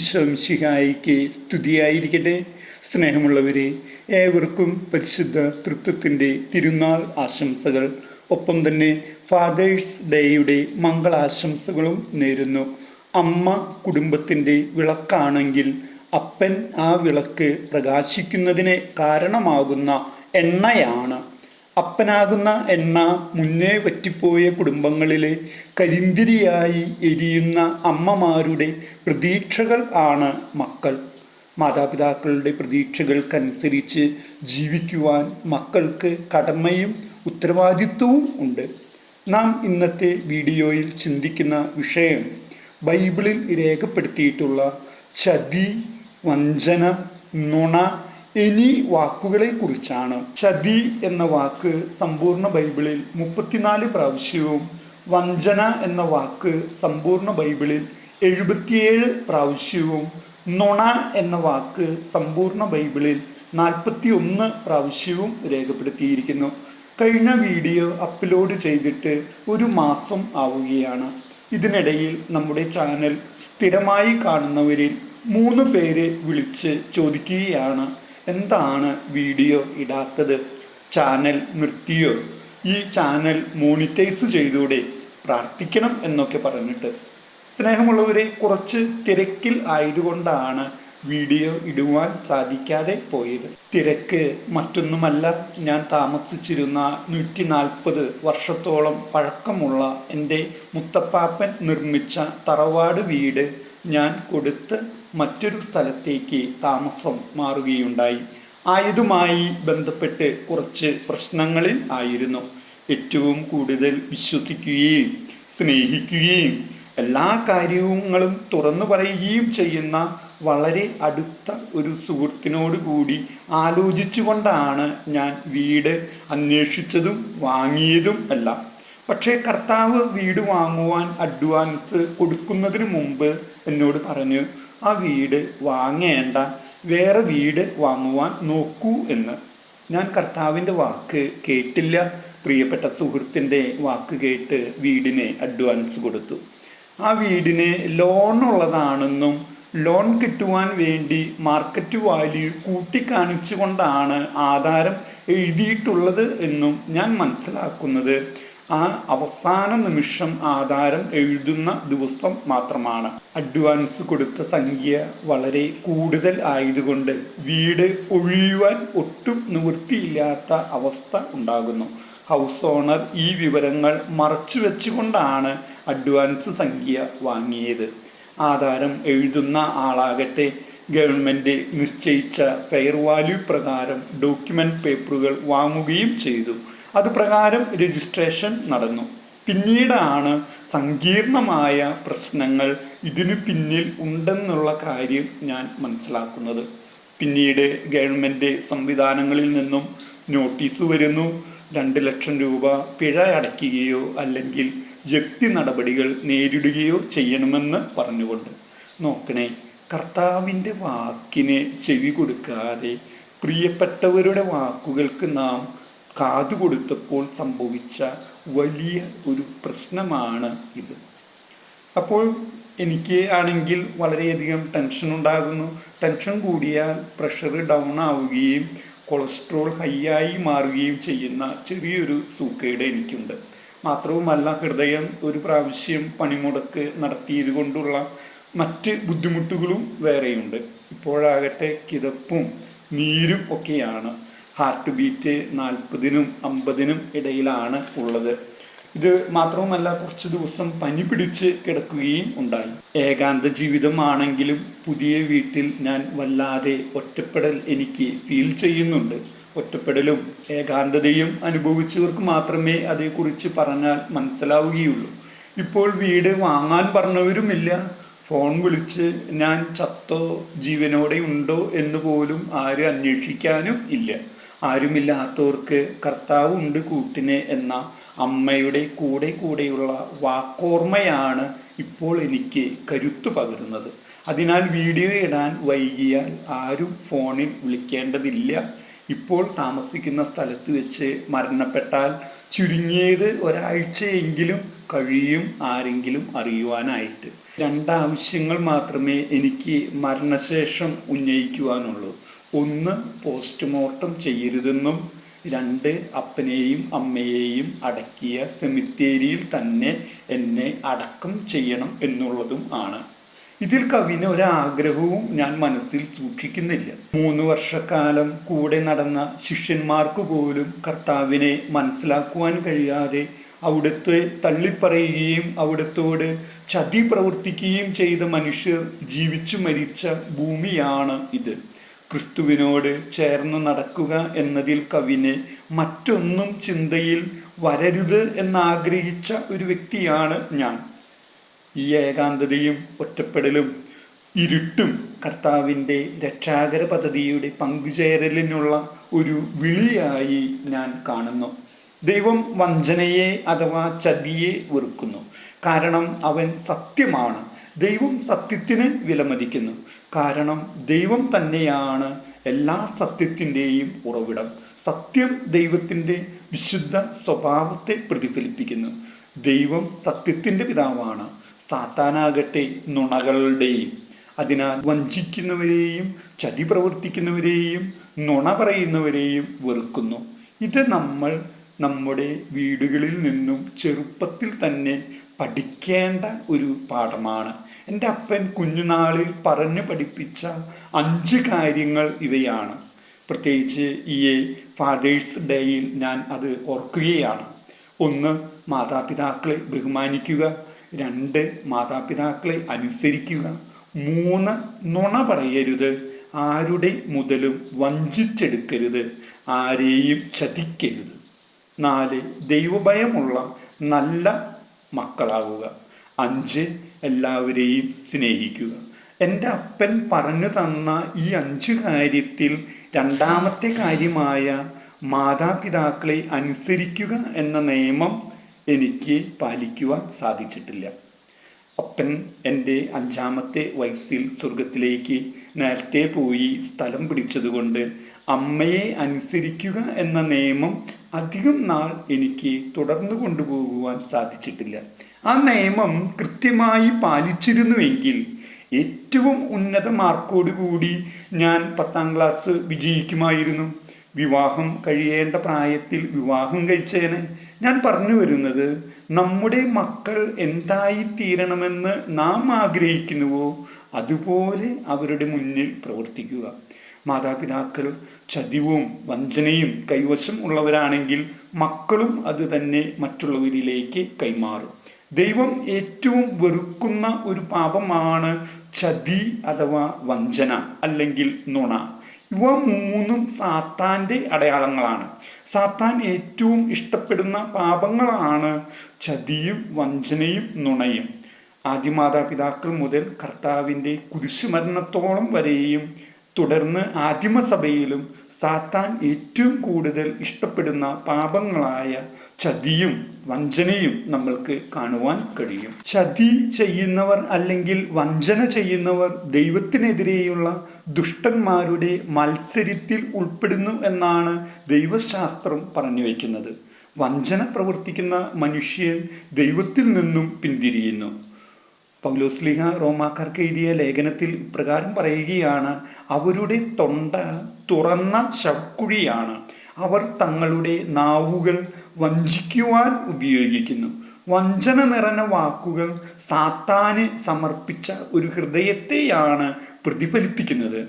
ഈശോംശിഹായിക്ക് സ്തുതിയായിരിക്കട്ടെ. സ്നേഹമുള്ളവരെ ഏവർക്കും പരിശുദ്ധ തൃത്വത്തിന്റെ തിരുനാൾ ആശംസകൾ. ഒപ്പം തന്നെ ഫാദേഴ്സ് ഡേയുടെ മംഗളാശംസകളും നേരുന്നു. അമ്മ കുടുംബത്തിന്റെ വിളക്കാണെങ്കിൽ അപ്പൻ ആ വിളക്ക് പ്രകാശിക്കുന്നതിന് കാരണമാകുന്ന എണ്ണയാണ് അപ്പനാകുന്ന എണ്ണ മുന്നേ പറ്റിപ്പോയ കുടുംബങ്ങളിലെ കരിന്തിരിയായി എരിയുന്ന അമ്മമാരുടെ പ്രതീക്ഷകൾ ആണ് മക്കൾ. മാതാപിതാക്കളുടെ പ്രതീക്ഷകൾക്കനുസരിച്ച് ജീവിക്കുവാൻ മക്കൾക്ക് കടമയും ഉത്തരവാദിത്വവും ഉണ്ട്. നാം ഇന്നത്തെ വീഡിയോയിൽ ചിന്തിക്കുന്ന വിഷയം ബൈബിളിൽ രേഖപ്പെടുത്തിയിട്ടുള്ള ചതി വഞ്ചന നുണ എന്നീ വാക്കുകളെ കുറിച്ചാണ് ചതി എന്ന വാക്ക് സമ്പൂർണ ബൈബിളിൽ മുപ്പത്തിനാല് പ്രാവശ്യവും വഞ്ചന എന്ന വാക്ക് സമ്പൂർണ ബൈബിളിൽ എഴുപത്തിയേഴ് പ്രാവശ്യവും നുണ എന്ന വാക്ക് സമ്പൂർണ ബൈബിളിൽ നാൽപ്പത്തി ഒന്ന് പ്രാവശ്യവും രേഖപ്പെടുത്തിയിരിക്കുന്നു. കഴിഞ്ഞ വീഡിയോ അപ്ലോഡ് ചെയ്തിട്ട് ഒരു മാസം ആവുകയാണ്. ഇതിനിടയിൽ നമ്മുടെ ചാനൽ സ്ഥിരമായി കാണുന്നവരിൽ മൂന്ന് പേരെ വിളിച്ച് ചോദിക്കുകയാണ്. എന്താണ് വീഡിയോ ഇടാത്തത്? ചാനൽ നിർത്തിയോ? ഈ ചാനൽ മോണിറ്റൈസ് ചെയ്തൂടെ പ്രാർത്ഥിക്കണം എന്നൊക്കെ പറഞ്ഞിട്ട്. സ്നേഹമുള്ളവരെ കുറച്ച് തിരക്കിൽ ആയതുകൊണ്ടാണ് വീഡിയോ ഇടുവാൻ സാധിക്കാതെ പോയത്. തിരക്ക് മറ്റൊന്നുമല്ല. ഞാൻ താമസിച്ചിരുന്ന നൂറ്റി നാൽപ്പത് വർഷത്തോളം പഴക്കമുള്ള എന്റെ മുത്തപ്പാപ്പൻ നിർമ്മിച്ച തറവാട് വീട് ഞാൻ കൊടുത്ത് മറ്റൊരു സ്ഥലത്തേക്ക് താമസം മാറുകയുണ്ടായി. ആയതുമായി ബന്ധപ്പെട്ട് കുറച്ച് പ്രശ്നങ്ങളിൽ ആയിരുന്നു. ഏറ്റവും കൂടുതൽ വിശ്വസിക്കുകയും സ്നേഹിക്കുകയും എല്ലാ കാര്യങ്ങളും തുറന്നു പറയുകയും ചെയ്യുന്ന വളരെ അടുത്ത ഒരു സുഹൃത്തിനോട് കൂടി ആലോചിച്ചുകൊണ്ടാണ് ഞാൻ വീട് അന്വേഷിച്ചതും വാങ്ങിയതും എല്ലാം. പക്ഷേ കർത്താവ് വീട് വാങ്ങുവാൻ അഡ്വാൻസ് കൊടുക്കുന്നതിന് മുമ്പ് എന്നോട് പറഞ്ഞു ആ വീട് വാങ്ങേണ്ട വേറെ വീട് വാങ്ങുവാൻ നോക്കൂ എന്ന്. ഞാൻ കർത്താവിന്റെ വാക്ക് കേട്ടില്ല. പ്രിയപ്പെട്ട സുഹൃത്തിന്റെ വാക്ക് കേട്ട് വീടിനെ അഡ്വാൻസ് കൊടുത്തു. ആ വീടിന് ലോൺ ഉള്ളതാണെന്നും ലോൺ കിട്ടുവാൻ വേണ്ടി മാർക്കറ്റ് വാല്യൂ കൂട്ടിക്കാണിച്ചുകൊണ്ടാണ് ആധാരം എഴുതിയിട്ടുള്ളത് എന്നും ഞാൻ മനസ്സിലാക്കുന്നത്. ആ അവസാന നിമിഷം ആധാരം എഴുതുന്ന ദിവസം മാത്രമാണ്. അഡ്വാൻസ് കൊടുത്ത സംഖ്യ വളരെ കൂടുതൽ ആയതുകൊണ്ട് വീട് ഒഴിയുവാൻ ഒട്ടും നിവൃത്തിയില്ലാത്ത അവസ്ഥ ഉണ്ടാകുന്നു. ഹൗസ് ഓണർ ഈ വിവരങ്ങൾ മറച്ചു വെച്ചുകൊണ്ടാണ് അഡ്വാൻസ് സംഖ്യ വാങ്ങിയത്. ആധാരം എഴുതുന്ന ആളാകട്ടെ ഗവൺമെന്റ് നിശ്ചയിച്ച ഫെയർ വാല്യൂ പ്രകാരം ഡോക്യുമെന്റ് പേപ്പറുകൾ വാങ്ങുകയും ചെയ്തു. അത് പ്രകാരം രജിസ്ട്രേഷൻ നടന്നു. പിന്നീടാണ് സങ്കീർണമായ പ്രശ്നങ്ങൾ ഇതിനു പിന്നിൽ ഉണ്ടെന്നുള്ള കാര്യം ഞാൻ മനസ്സിലാക്കുന്നത്. പിന്നീട് ഗവൺമെന്റ് സംവിധാനങ്ങളിൽ നിന്നും നോട്ടീസ് വരുന്നു. രണ്ട് ലക്ഷം രൂപ പിഴ അടയ്ക്കുകയോ അല്ലെങ്കിൽ ജപ്തി നടപടികൾ നേരിടുകയോ ചെയ്യണമെന്ന് പറഞ്ഞുകൊണ്ട്. നോക്കണേ കർത്താവിന്റെ വാക്കിനെ ചെവി കൊടുക്കാതെ പ്രിയപ്പെട്ടവരുടെ വാക്കുകൾക്ക് നാം കാതു കൊടുത്തപ്പോൾ സംഭവിച്ച വലിയ ഒരു പ്രശ്നമാണ് ഇത്. അപ്പോൾ എനിക്ക് ആണെങ്കിൽ വളരെയധികം ടെൻഷൻ ഉണ്ടാകുന്നു. ടെൻഷൻ കൂടിയാൽ പ്രഷർ ഡൗൺ ആവുകയും കൊളസ്ട്രോൾ ഹൈ ആയി മാറുകയും ചെയ്യുന്ന ചെറിയൊരു സൂക്കേട് എനിക്കുണ്ട്. മാത്രവുമല്ല ഹൃദയം ഒരു പ്രാവശ്യം പണിമുടക്ക് നടത്തിയത് കൊണ്ടുള്ള മറ്റ് ബുദ്ധിമുട്ടുകളും വേറെയുണ്ട്. ഇപ്പോഴാകട്ടെ കിതപ്പും നീരും ഒക്കെയാണ് ഹാർട്ട് ബീറ്റ് നാൽപ്പതിനും അമ്പതിനും ഇടയിലാണ് ഉള്ളത്. ഇത് മാത്രവുമല്ല കുറച്ച് ദിവസം പനി പിടിച്ച് കിടക്കുകയും ഉണ്ടായി. ഏകാന്ത ജീവിതമാണെങ്കിലും പുതിയ വീട്ടിൽ ഞാൻ വല്ലാതെ ഒറ്റപ്പെടൽ എനിക്ക് ഫീൽ ചെയ്യുന്നുണ്ട്. ഒറ്റപ്പെടലും ഏകാന്തതയും അനുഭവിച്ചവർക്ക് മാത്രമേ അതേക്കുറിച്ച് പറഞ്ഞാൽ മനസ്സിലാവുകയുള്ളൂ. ഇപ്പോൾ വീട് വാങ്ങാൻ പറഞ്ഞവരുമില്ല. ഫോൺ വിളിച്ച് ഞാൻ ചത്തോ ജീവനോടെ ഉണ്ടോ എന്ന് പോലും ആരും അന്വേഷിക്കാനും ഇല്ല. ആരുമില്ലാത്തവർക്ക് കർത്താവ് ഉണ്ട് കൂട്ടിന് എന്ന അമ്മയുടെ കൂടെ കൂടെയുള്ള വാക്കോർമ്മയാണ് ഇപ്പോൾ എനിക്ക് കരുത്ത് പകരുന്നത്. അതിനാൽ വീഡിയോ ഇടാൻ വൈകിയാൽ ആരും ഫോണിൽ വിളിക്കേണ്ടതില്ല. ഇപ്പോൾ താമസിക്കുന്ന സ്ഥലത്ത് വെച്ച് മരണപ്പെട്ടാൽ ചുരുങ്ങിയത് ഒരാഴ്ചയെങ്കിലും കഴിയും ആരെങ്കിലും അറിയുവാനായിട്ട്. രണ്ടാവശ്യങ്ങൾ മാത്രമേ എനിക്ക് മരണശേഷം ഉന്നയിക്കുവാനുള്ളൂ. ഒന്ന് പോസ്റ്റ്മോർട്ടം ചെയ്യരുതെന്നും രണ്ട് അപ്പനെയും അമ്മയെയും അടക്കിയ സെമിത്തേരിയിൽ തന്നെ എന്നെ അടക്കം ചെയ്യണം എന്നുള്ളതും ആണ്. ഇതിൽ കവിന് ഒരാഗ്രഹവും ഞാൻ മനസ്സിൽ സൂക്ഷിക്കുന്നില്ല. മൂന്ന് വർഷക്കാലം കൂടെ നടന്ന ശിഷ്യന്മാർക്ക് പോലും കർത്താവിനെ മനസ്സിലാക്കുവാൻ കഴിയാതെ അവിടുത്തെ തള്ളിപ്പറയുകയും അവിടത്തോട് ചതി പ്രവർത്തിക്കുകയും ചെയ്ത മനുഷ്യർ ജീവിച്ചു മരിച്ച ഭൂമിയാണ് ഇത്. ക്രിസ്തുവിനോട് ചേർന്ന് നടക്കുക എന്നതിൽ കവിന് മറ്റൊന്നും ചിന്തയിൽ വരരുത് എന്നാഗ്രഹിച്ച ഒരു വ്യക്തിയാണ് ഞാൻ. ഈ ഏകാന്തതയും ഒറ്റപ്പെടലും ഇരുട്ടും കർത്താവിന്റെ രക്ഷാകര പദ്ധതിയുടെ പങ്കുചേരലിനുള്ള ഒരു വിളിയായി ഞാൻ കാണുന്നു. ദൈവം വഞ്ചനയെ അഥവാ ചതിയെ വെറുക്കുന്നു. കാരണം അവൻ സത്യമാണ്. ദൈവം സത്യത്തിന് വിലമതിക്കുന്നു. കാരണം ദൈവം തന്നെയാണ് എല്ലാ സത്യത്തിന്റെയും ഉറവിടം. സത്യം ദൈവത്തിന്റെ വിശുദ്ധ സ്വഭാവത്തെ പ്രതിഫലിപ്പിക്കുന്നു. ദൈവം സത്യത്തിന്റെ പിതാവാണ്. സാത്താനാകട്ടെ നുണകളുടെയും അതിനാൽ വഞ്ചിക്കുന്നവരെയും ചതി പ്രവർത്തിക്കുന്നവരെയും നുണ പറയുന്നവരെയും വെറുക്കുന്നു. ഇത് നമ്മൾ നമ്മുടെ വീടുകളിൽ നിന്നും ചെറുപ്പത്തിൽ തന്നെ പഠിക്കേണ്ട ഒരു പാഠമാണ്. എന്റെ അപ്പൻ കുഞ്ഞുനാളിൽ പറഞ്ഞു പഠിപ്പിച്ച അഞ്ച് കാര്യങ്ങൾ ഇവയാണ്. പ്രത്യേകിച്ച് ഈ ഫാദേഴ്സ് ഡേയിൽ ഞാൻ അത് ഓർക്കുകയാണ്. ഒന്ന് മാതാപിതാക്കളെ ബഹുമാനിക്കുക. രണ്ട് മാതാപിതാക്കളെ അനുസരിക്കുക. മൂന്ന് നുണ പറയരുത്. ആരുടെ മുതലും വഞ്ചിച്ചെടുക്കരുത്. ആരെയും ചതിക്കരുത്. നാല് ദൈവഭയമുള്ള നല്ല മക്കളാവുക അഞ്ച് എല്ലാവരെയും സ്നേഹിക്കുക. എന്റെ അപ്പൻ പറഞ്ഞു തന്ന ഈ അഞ്ച് കാര്യത്തിൽ രണ്ടാമത്തെ കാര്യമായ മാതാപിതാക്കളെ അനുസരിക്കുക എന്ന നിയമം എനിക്ക് പാലിക്കുവാൻ സാധിച്ചിട്ടില്ല. അപ്പൻ എന്റെ അഞ്ചാമത്തെ വയസ്സിൽ സ്വർഗത്തിലേക്ക് നേരത്തെ പോയി സ്ഥലം പിടിച്ചതുകൊണ്ട് അമ്മയെ അനുസരിക്കുക എന്ന നിയമം അധികം നാൾ എനിക്ക് തുടർന്നു കൊണ്ടുപോകുവാൻ സാധിച്ചിട്ടില്ല. ആ നിയമം കൃത്യമായി പാലിച്ചിരുന്നുവെങ്കിൽ ഏറ്റവും ഉന്നത മാർക്കോടുകൂടി ഞാൻ പത്താം ക്ലാസ് വിജയിക്കുമായിരുന്നു. വിവാഹം കഴിയേണ്ട പ്രായത്തിൽ വിവാഹം കഴിച്ചേനെ. ഞാൻ പറഞ്ഞു വരുന്നത് നമ്മുടെ മക്കൾ എന്തായി തീരണമെന്ന് നാം ആഗ്രഹിക്കുന്നുവോ? അതുപോലെ അവരുടെ മുന്നിൽ പ്രവർത്തിക്കുക. മാതാപിതാക്കൾ ചതിവും വഞ്ചനയും കൈവശം ഉള്ളവരാണെങ്കിൽ മക്കളും അത് തന്നെ മറ്റുള്ളവരിലേക്ക് കൈമാറും. ദൈവം ഏറ്റവും വെറുക്കുന്ന ഒരു പാപമാണ് ചതി അഥവാ വഞ്ചന അല്ലെങ്കിൽ നുണ. ഇവ മൂന്നും സാത്താന്റെ അടയാളങ്ങളാണ്. സാത്താൻ ഏറ്റവും ഇഷ്ടപ്പെടുന്ന പാപങ്ങളാണ് ചതിയും വഞ്ചനയും നുണയും. ആദ്യ മാതാപിതാക്കൾ മുതൽ കർത്താവിന്റെ കുരിശുമരണത്തോളം വരെയും തുടർന്ന് ആദിമസഭയിലും സാത്താൻ ഏറ്റവും കൂടുതൽ ഇഷ്ടപ്പെടുന്ന പാപങ്ങളായ ചതിയും വഞ്ചനയും നമ്മൾക്ക് കാണുവാൻ കഴിയും. ചതി ചെയ്യുന്നവർ അല്ലെങ്കിൽ വഞ്ചന ചെയ്യുന്നവർ ദൈവത്തിനെതിരെയുള്ള ദുഷ്ടന്മാരുടെ മത്സരത്തിൽ ഉൾപ്പെടുന്നു എന്നാണ് ദൈവശാസ്ത്രം പറഞ്ഞു വയ്ക്കുന്നത്. വഞ്ചന പ്രവർത്തിക്കുന്ന മനുഷ്യൻ ദൈവത്തിൽ നിന്നും പിന്തിരിയുന്നു. പൗലോസ്ലിഹ റോമാക്കാർക്ക് എഴുതിയ ലേഖനത്തിൽ പ്രകാരം പറയുകയാണ് അവരുടെ തൊണ്ട തുറന്ന ശവക്കുഴിയാണ്. അവർ തങ്ങളുടെ നാവുകൾ വഞ്ചിക്കുവാൻ ഉപയോഗിക്കുന്നു. വഞ്ചന നിറഞ്ഞ വാക്കുകൾ സാത്താന് സമർപ്പിച്ച ഒരു ഹൃദയത്തെയാണ് പ്രതിഫലിപ്പിക്കുന്നത്.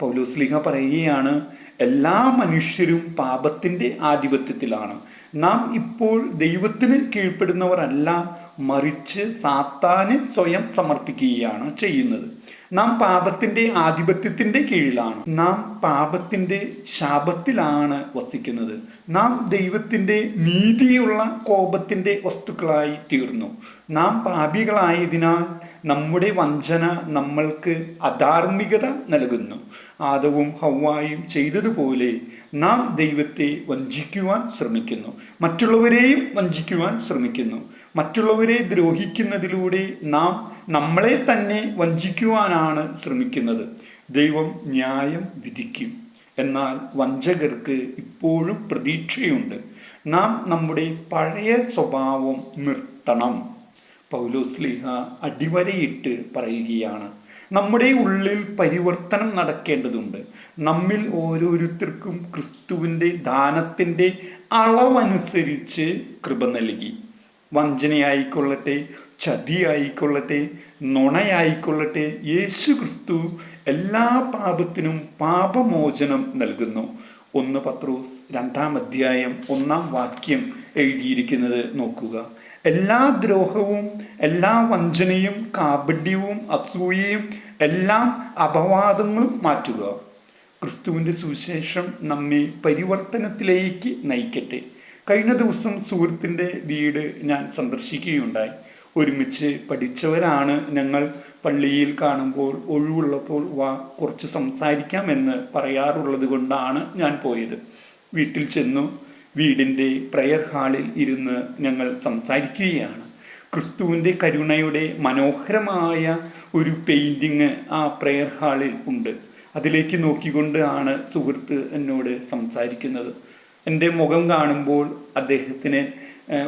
പൗലോസ്ലിഹ പറയുകയാണ് എല്ലാ മനുഷ്യരും പാപത്തിന്റെ ആധിപത്യത്തിലാണ്. നാം ഇപ്പോൾ ദൈവത്തിന് കീഴ്പ്പെടുന്നവരല്ല. മറിച്ച് സാത്താന് സ്വയം സമർപ്പിക്കുകയാണ് ചെയ്യുന്നത്. നാം പാപത്തിന്റെ ആധിപത്യത്തിന്റെ കീഴിലാണ്. നാം പാപത്തിന്റെ ശാപത്തിലാണ് വസിക്കുന്നത്. നാം ദൈവത്തിന്റെ നീതിയുള്ള കോപത്തിന്റെ വസ്തുക്കളായി തീർന്നു. നാം പാപികളായതിനാൽ നമ്മുടെ വഞ്ചന നമ്മൾക്ക് അധാർമികത നൽകുന്നു. ആദവും ഹൗവായും ചെയ്തതുപോലെ നാം ദൈവത്തെ വഞ്ചിക്കുവാൻ ശ്രമിക്കുന്നു. മറ്റുള്ളവരെയും വഞ്ചിക്കുവാൻ ശ്രമിക്കുന്നു. മറ്റുള്ളവരെ ദ്രോഹിക്കുന്നതിലൂടെ നാം നമ്മളെ തന്നെ വഞ്ചിക്കുവാനാണ് ശ്രമിക്കുന്നത്? ദൈവം ന്യായം വിധിക്കും. എന്നാൽ വഞ്ചകർക്ക് ഇപ്പോഴും പ്രതീക്ഷയുണ്ട്. നാം നമ്മുടെ പഴയ സ്വഭാവം നിർത്തണം. പൗലോസ്ലിഹ അടിവരയിട്ട് പറയുകയാണ്. നമ്മുടെ ഉള്ളിൽ പരിവർത്തനം നടക്കേണ്ടതുണ്ട്. നമ്മിൽ ഓരോരുത്തർക്കും ക്രിസ്തുവിന്റെ ദാനത്തിന്റെ അളവനുസരിച്ച് കൃപ നൽകി. വഞ്ചനയായിക്കൊള്ളട്ടെ ചതിയായിക്കൊള്ളട്ടെ നുണയായിക്കൊള്ളട്ടെ യേശു ക്രിസ്തു എല്ലാ പാപത്തിനും പാപമോചനം നൽകുന്നു. ഒന്ന് പത്രോസ് രണ്ടാം അധ്യായം ഒന്നാം വാക്യം എഴുതിയിരിക്കുന്നത് നോക്കുക. എല്ലാ ദ്രോഹവും എല്ലാ വഞ്ചനയും കാപഡ്യവും അസൂയയും എല്ലാം അപവാദങ്ങളും മാറ്റുക. ക്രിസ്തുവിന്റെ സുവിശേഷം നമ്മെ പരിവർത്തനത്തിലേക്ക് നയിക്കട്ടെ. കഴിഞ്ഞ ദിവസം സുഹൃത്തിന്റെ വീട് ഞാൻ സന്ദർശിക്കുകയുണ്ടായി. ഒരുമിച്ച് പഠിച്ചവരാണ് ഞങ്ങൾ പള്ളിയിൽ കാണുമ്പോൾ ഒഴിവുള്ളപ്പോൾ വാ കുറച്ച് സംസാരിക്കാമെന്ന് പറയാറുള്ളത് കൊണ്ടാണ് ഞാൻ പോയത്. വീട്ടിൽ ചെന്നു വീടിന്റെ പ്രയർ ഹാളിൽ ഇരുന്ന് ഞങ്ങൾ സംസാരിക്കുകയാണ്. ക്രിസ്തുവിന്റെ കരുണയുടെ മനോഹരമായ ഒരു പെയിന്റിങ് ആ പ്രയർ ഹാളിൽ ഉണ്ട്. അതിലേക്ക് നോക്കിക്കൊണ്ട് ആണ് സുഹൃത്ത് എന്നോട് സംസാരിക്കുന്നത്. എന്റെ മുഖം കാണുമ്പോൾ അദ്ദേഹത്തിന്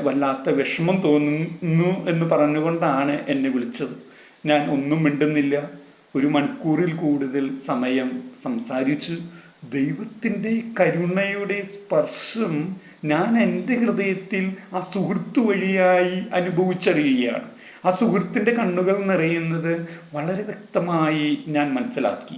വല്ലാത്ത വിഷമം തോന്നുന്നു എന്ന് പറഞ്ഞുകൊണ്ടാണ് എന്നെ വിളിച്ചത്. ഞാൻ ഒന്നും മിണ്ടുന്നില്ല. ഒരു മണിക്കൂറിൽ കൂടുതൽ സമയം സംസാരിച്ചു. ദൈവത്തിന്റെ കരുണയുടെ സ്പർശം ഞാൻ എന്റെ ഹൃദയത്തിൽ ആ സുഹൃത്ത് വഴിയായി അനുഭവിച്ചറിയുകയാണ്. ആ സുഹൃത്തിന്റെ കണ്ണുകൾ നിറയുന്നത് വളരെ വ്യക്തമായി ഞാൻ മനസ്സിലാക്കി.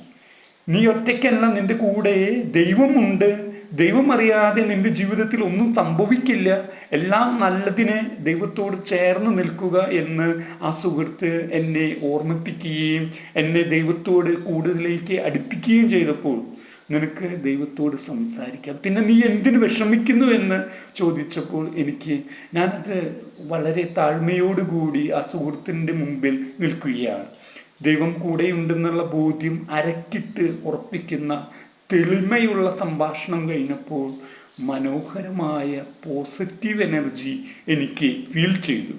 നീ ഒറ്റയ്ക്കല്ല നിന്റെ കൂടെ ദൈവമുണ്ട്. ദൈവം അറിയാതെ നിന്റെ ജീവിതത്തിൽ ഒന്നും സംഭവിക്കില്ല. എല്ലാം നല്ലതിന് ദൈവത്തോട് ചേർന്ന് നിൽക്കുക എന്ന് ആ സുഹൃത്ത് എന്നെ ഓർമ്മിപ്പിക്കുകയും എന്നെ ദൈവത്തോട് കൂടുതലേക്ക് അടുപ്പിക്കുകയും ചെയ്തപ്പോൾ നിനക്ക് ദൈവത്തോട് സംസാരിക്കാം. പിന്നെ നീ എന്തിനു വിഷമിക്കുന്നു എന്ന് ചോദിച്ചപ്പോൾ എനിക്ക് ഞാനത് വളരെ താഴ്മയോടുകൂടി ആ സുഹൃത്തിന്റെ മുമ്പിൽ നിൽക്കുകയാണ്. ദൈവം കൂടെയുണ്ടെന്നുള്ള ബോധ്യം അരക്കിട്ട് ഉറപ്പിക്കുന്ന തെളിമയുള്ള സംഭാഷണം കഴിഞ്ഞപ്പോൾ മനോഹരമായ പോസിറ്റീവ് എനർജി എനിക്ക് ഫീൽ ചെയ്തു.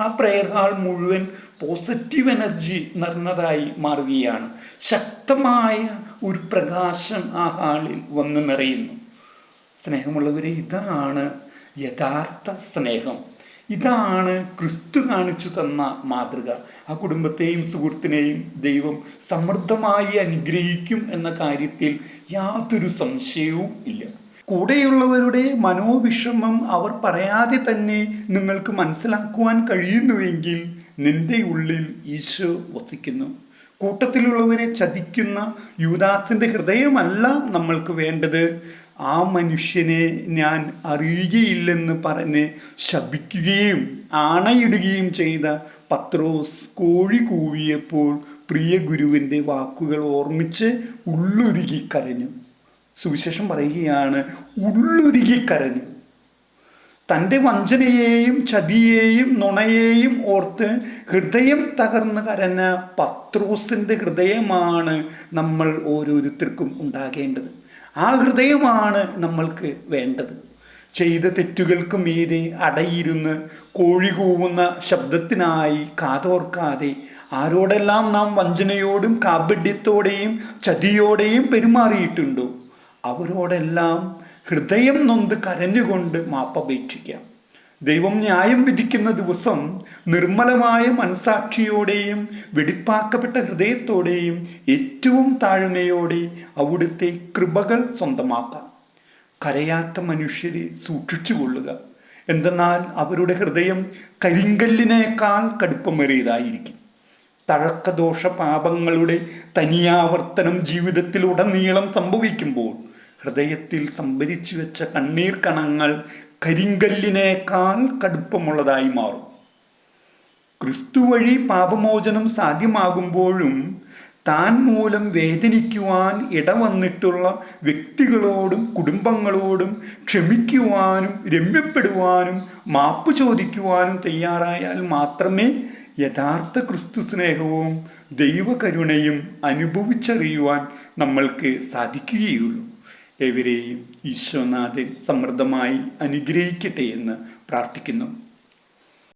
ആ പ്രെയർ ഹാൾ മുഴുവൻ പോസിറ്റീവ് എനർജി നിറഞ്ഞതായി മാറുകയാണ്. ശക്തമായ ഒരു പ്രകാശം ആ ഹാളിൽ വന്ന് നിറയുന്നു. സ്നേഹമുള്ളവരെ ഇതാണ് യഥാർത്ഥ സ്നേഹം. ഇതാണ് ക്രിസ്തു കാണിച്ചു തന്ന മാതൃക. ആ കുടുംബത്തെയും സുഹൃത്തിനെയും ദൈവം സമൃദ്ധമായി അനുഗ്രഹിക്കും എന്ന കാര്യത്തിൽ യാതൊരു സംശയവും ഇല്ല. കൂടെയുള്ളവരുടെ മനോവിഷമം അവർ പറയാതെ തന്നെ നിങ്ങൾക്ക് മനസ്സിലാക്കുവാൻ കഴിയുന്നുവെങ്കിൽ നിന്റെ ഉള്ളിൽ ഈശോ വസിക്കുന്നു. കൂട്ടത്തിലുള്ളവരെ ചതിക്കുന്ന യൂദാസിന്റെ ഹൃദയമല്ല നമ്മൾക്ക് വേണ്ടത്. ആ മനുഷ്യനെ ഞാൻ അറിയുകയില്ലെന്ന് പറഞ്ഞ് ശപിക്കുകയും ആണയിടുകയും ചെയ്ത പത്രോസ് കോഴി കൂവിയപ്പോൾ പ്രിയ ഗുരുവിന്റെ വാക്കുകൾ ഓർമ്മിച്ച് ഉള്ളുരുകി കരഞ്ഞു. സുവിശേഷം പറയുകയാണ് ഉള്ളുരുകി കരഞ്ഞു. തന്റെ വഞ്ചനയെയും ചതിയെയും നുണയെയും ഓർത്ത് ഹൃദയം തകർന്ന് കരഞ്ഞ പത്രോസിന്റെ ഹൃദയമാണ് നമ്മൾ ഓരോരുത്തർക്കും ഉണ്ടാകേണ്ടത്. ആ ഹൃദയമാണ് നമ്മൾക്ക് വേണ്ടത്. ചെയ്ത തെറ്റുകൾക്ക് മീതെ അടയിരുന്ന് കോഴി കൂവുന്ന ശബ്ദത്തിനായി കാതോർക്കാതെ ആരോടെല്ലാം നാം വഞ്ചനയോടും കാപഢ്യത്തോടെയും ചതിയോടെയും പെരുമാറിയിട്ടുണ്ടോ? അവരോടെല്ലാം ഹൃദയം നൊന്ത് കരഞ്ഞുകൊണ്ട് മാപ്പപേക്ഷിക്കാം ദൈവം ന്യായം വിധിക്കുന്ന ദിവസം നിർമ്മലമായ മനസാക്ഷിയോടെയും വെടിപ്പാക്കപ്പെട്ട ഹൃദയത്തോടെയും ഏറ്റവും താഴ്മയോടെ അവിടുത്തെ കൃപകൾ സ്വന്തമാക്കാം. കരയാത്ത മനുഷ്യരെ സൂക്ഷിച്ചുകൊള്ളുക. എന്തെന്നാൽ അവരുടെ ഹൃദയം കരിങ്കല്ലിനേക്കാൾ കടുപ്പമേറിയതായിരിക്കും. തഴക്കദോഷ പാപങ്ങളുടെ തനിയാവർത്തനം ജീവിതത്തിലുടനീളം സംഭവിക്കുമ്പോൾ ഹൃദയത്തിൽ സംഭരിച്ചു വെച്ച കണ്ണീർ കണങ്ങൾ കരിങ്കല്ലിനേക്കാൾ കടുപ്പമുള്ളതായി മാറും. ക്രിസ്തു വഴി പാപമോചനം സാധ്യമാകുമ്പോഴും താൻ മൂലം വേദനിക്കുവാൻ ഇടവന്നിട്ടുള്ള വ്യക്തികളോടും കുടുംബങ്ങളോടും ക്ഷമിക്കുവാനും രമ്യപ്പെടുവാനും മാപ്പ് ചോദിക്കുവാനും തയ്യാറായാൽ മാത്രമേ യഥാർത്ഥ ക്രിസ്തു സ്നേഹവും ദൈവകരുണയും അനുഭവിച്ചറിയുവാൻ നമ്മൾക്ക് സാധിക്കുകയുള്ളൂ. എവരെയും ഈശ്വനാഥൻ സമൃദ്ധമായി അനുഗ്രഹിക്കട്ടെ എന്ന് പ്രാർത്ഥിക്കുന്നു.